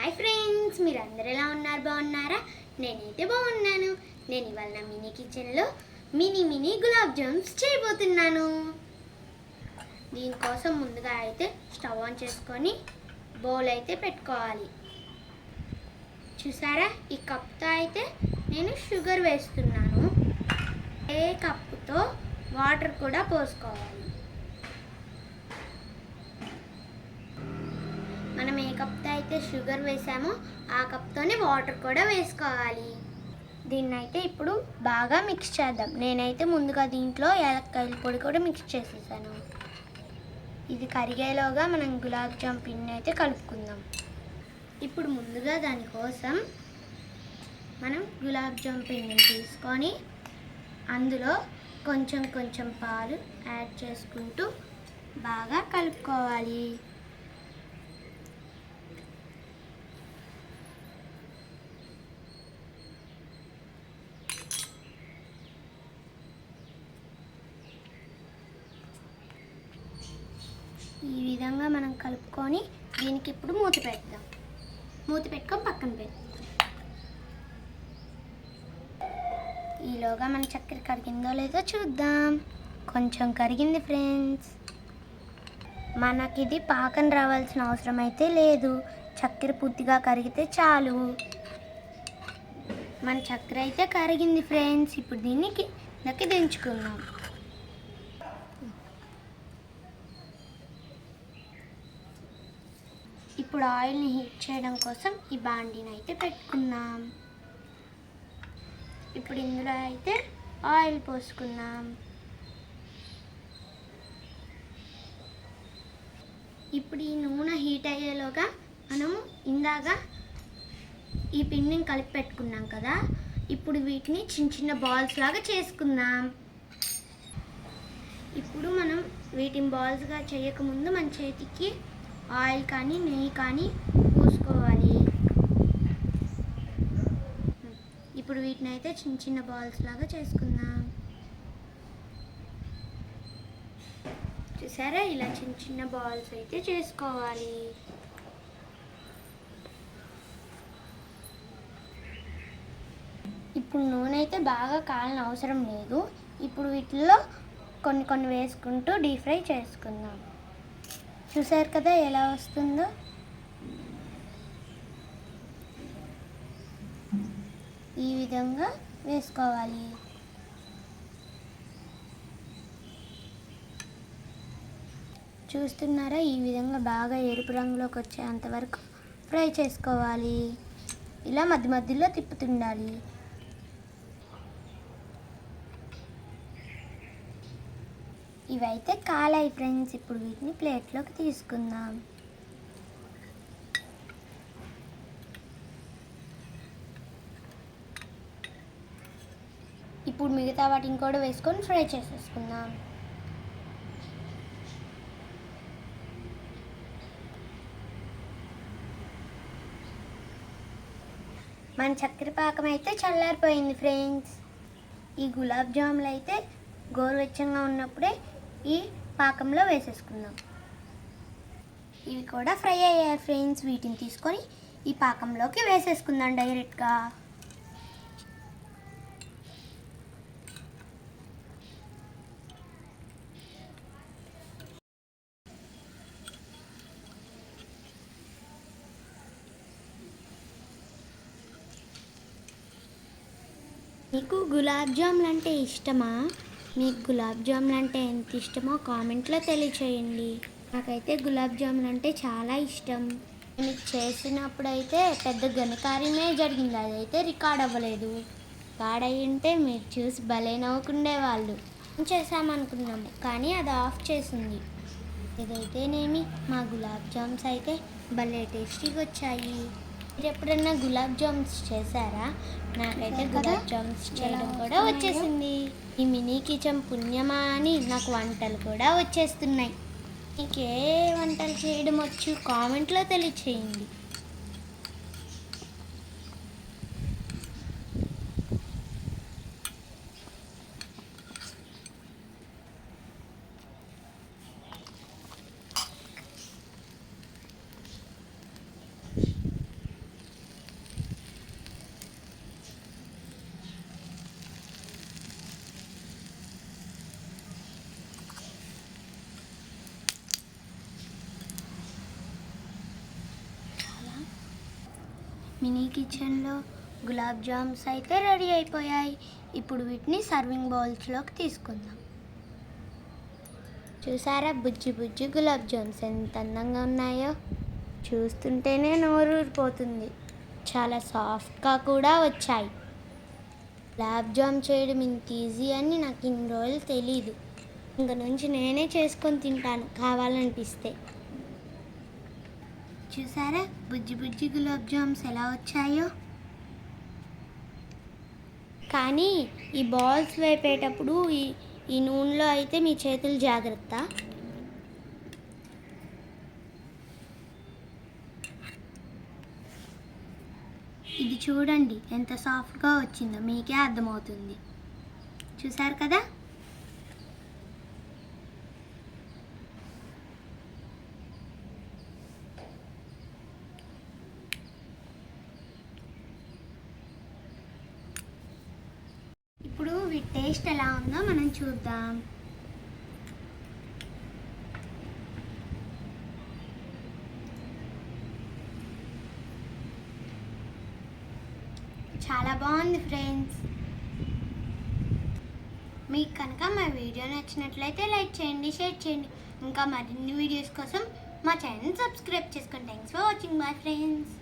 Hi friends మీరందరూ ఎలా ఉన్నారు? బాగున్నారా? నేనైతే బాగున్నాను. నేను ఇవాళ నా మినీ కిచెన్లో మినీ మినీ గులాబ్ జామ్స్ చేయబోతున్నాను. దీనికోసం ముందుగా అయితే స్టవ్ ఆన్ చేసుకొని బౌల్ అయితే పెట్టుకోవాలి. చూసారా? ఈ కప్తో అయితే నేను షుగర్ వేస్తున్నాను. ఏ కప్పుతో వాటర్ కూడా పోసుకోవాలి మనం ఏ కప్తో అయితే షుగర్ వేసామో. ఆ కప్తోనే వాటర్ కూడా వేసుకోవాలి. దీన్ని అయితే ఇప్పుడు బాగా మిక్స్ చేద్దాం. నేనైతే ముందుగా దీంట్లో ఏలక్కాయల పొడి కూడా మిక్స్ చేసేసాను. ఇది కరిగేలోగా మనం గులాబ్ జామ్ పిండి అయితే కలుపుకుందాం. ఇప్పుడు ముందుగా దానికోసం మనం గులాబ్ జామ్ పిండిని తీసుకొని అందులో కొంచెం కొంచెం పాలు యాడ్ చేసుకుంటూ బాగా కలుపుకోవాలి ఈ విధంగా మనం కలుపుకొని దీనికి ఇప్పుడు మూత పెడదాం. మూత పెట్టుకొని పక్కన పెడదాం. ఈలోగా మన చక్కెర కరిగిందో లేదో చూద్దాం. కొంచెం కరిగింది ఫ్రెండ్స్. మనకి ఇది పాకం రావాల్సిన అవసరం అయితే లేదు. చక్కెర పూర్తిగా కరిగితే చాలు. మన చక్కెర అయితే కరిగింది ఫ్రెండ్స్. ఇప్పుడు దీనికి దక్కి దించుకుందాం. ఇప్పుడు ఆయిల్ని హీట్ చేయడం కోసం ఈ బాండీని అయితే పెట్టుకుందాం. ఇప్పుడు ఇందులో అయితే ఆయిల్ పోసుకుందాం. ఇప్పుడు ఈ నూనె హీట్ అయ్యేలోగా మనము ఇందాక ఈ పిండిని కలిపి పెట్టుకున్నాం కదా ఇప్పుడు వీటిని చిన్న చిన్న బాల్స్ లాగా చేసుకుందాం. ఇప్పుడు మనం వీటిని బాల్స్గా చేయకముందు మన చేతికి ఆయిల్ కానీ నెయ్యి కానీ పూసుకోవాలి. ఇప్పుడు వీటిని అయితే చిన్న చిన్న బాల్స్ లాగా చేసుకుందాం. చూసారా? ఇలా చిన్న చిన్న బాల్స్ అయితే చేసుకోవాలి. ఇప్పుడు నూనె అయితే బాగా కాలని అవసరం లేదు. ఇప్పుడు వీటిల్లో కొన్ని కొన్ని వేసుకుంటూ డీప్ ఫ్రై చేసుకుందాం. చూసారు కదా ఎలా వస్తుందో? ఈ విధంగా వేసుకోవాలి. చూస్తున్నారా? ఈ విధంగా బాగా ఎరుపు రంగులోకి వచ్చేంత వరకు ఫ్రై చేసుకోవాలి. ఇలా మధ్య మధ్యలో తిప్పుతుండాలి. ఇవైతే కాలాయి ఫ్రెండ్స్ ఇప్పుడు వీటిని ప్లేట్లోకి తీసుకుందాం. ఇప్పుడు మిగతా వాటిని కూడా వేసుకొని ఫ్రై చేసేసుకుందాం. మన చక్కెర పాకం అయితే చల్లారిపోయింది ఫ్రెండ్స్ ఈ గులాబ్ జాములు అయితే గోరువెచ్చంగా ఉన్నప్పుడే ఈ పాకంలో వేసేసుకుందాం. ఇవి కూడా ఫ్రై అయ్యాయి ఫ్రెండ్స్. వీటిని తీసుకొని ఈ పాకంలోకి వేసేసుకుందాం డైరెక్ట్గా. మీకు గులాబ్ జాములు అంటే ఇష్టమా? మీకు గులాబ్ జాములు అంటే ఎంత ఇష్టమో కామెంట్లో తెలియచేయండి. నాకైతే గులాబ్ జాములు అంటే చాలా ఇష్టం. నేను చేసినప్పుడైతే చేసినప్పుడు అయితే పెద్ద ఘనకార్యమే జరిగింది. అదైతే రికార్డ్ అవ్వలేదు. రికార్డ్ అయ్యి ఉంటే మీరు చూసి భలే నవ్వుకుండేవాళ్ళు. చేసామనుకున్నాము కానీ అది ఆఫ్ చేసింది. ఇదైతేనేమి మా గులాబ్ జామ్స్ అయితే భలే టేస్టీగా వచ్చాయి మీరు ఎప్పుడన్నా గులాబ్ జామ్స్ చేశారా? నాకైతే గులాబ్ జామ్స్ చేయడం కూడా వచ్చేసింది. ఈ మినీ కిచెన్ పుణ్యమా అని నాకు వంటలు కూడా వచ్చేస్తున్నాయి. మీకు ఏ వంటలు చేయడం వచ్చు? కామెంట్లో తెలియచేయండి. మినీ కిచెన్లో గులాబ్ జామ్స్ అయితే రెడీ అయిపోయాయి. ఇప్పుడు వీటిని సర్వింగ్ బౌల్స్లోకి తీసుకుందాం. చూసారా? బుజ్జి బుజ్జి గులాబ్ జామ్స్ ఎంత అందంగా ఉన్నాయో. చూస్తుంటేనే నోరు ఊరిపోతుంది. చాలా సాఫ్ట్గా కూడా వచ్చాయి. గులాబ్ జామ్ చేయడం ఇంత ఈజీ అని నాకు ఇన్ని రోజులు తెలీదు. ఇంక నుంచి నేనే చేసుకొని తింటాను. కావాలనిపిస్తే. చూసారా? బుజ్జి బుజ్జి గులాబ్ జామ్స్ ఎలా వచ్చాయో? కానీ ఈ బాల్స్ వేపేటప్పుడు ఈ ఈ నూనెలో అయితే మీ చేతులు జాగ్రత్త. ఇది చూడండి ఎంత సాఫ్ట్గా వచ్చిందో మీకే అర్థమవుతుంది. చూసారు కదా ఇప్పుడు వీటి టేస్ట్ ఎలా ఉందో మనం చూద్దాం. చాలా బాగుంది ఫ్రెండ్స్. మీకు కనుక మా వీడియో నచ్చినట్లయితే లైక్ చేయండి షేర్ చేయండి. ఇంకా మరిన్ని వీడియోస్ కోసం మా ఛానల్ సబ్స్క్రైబ్ చేసుకోండి thanks for watching my friends.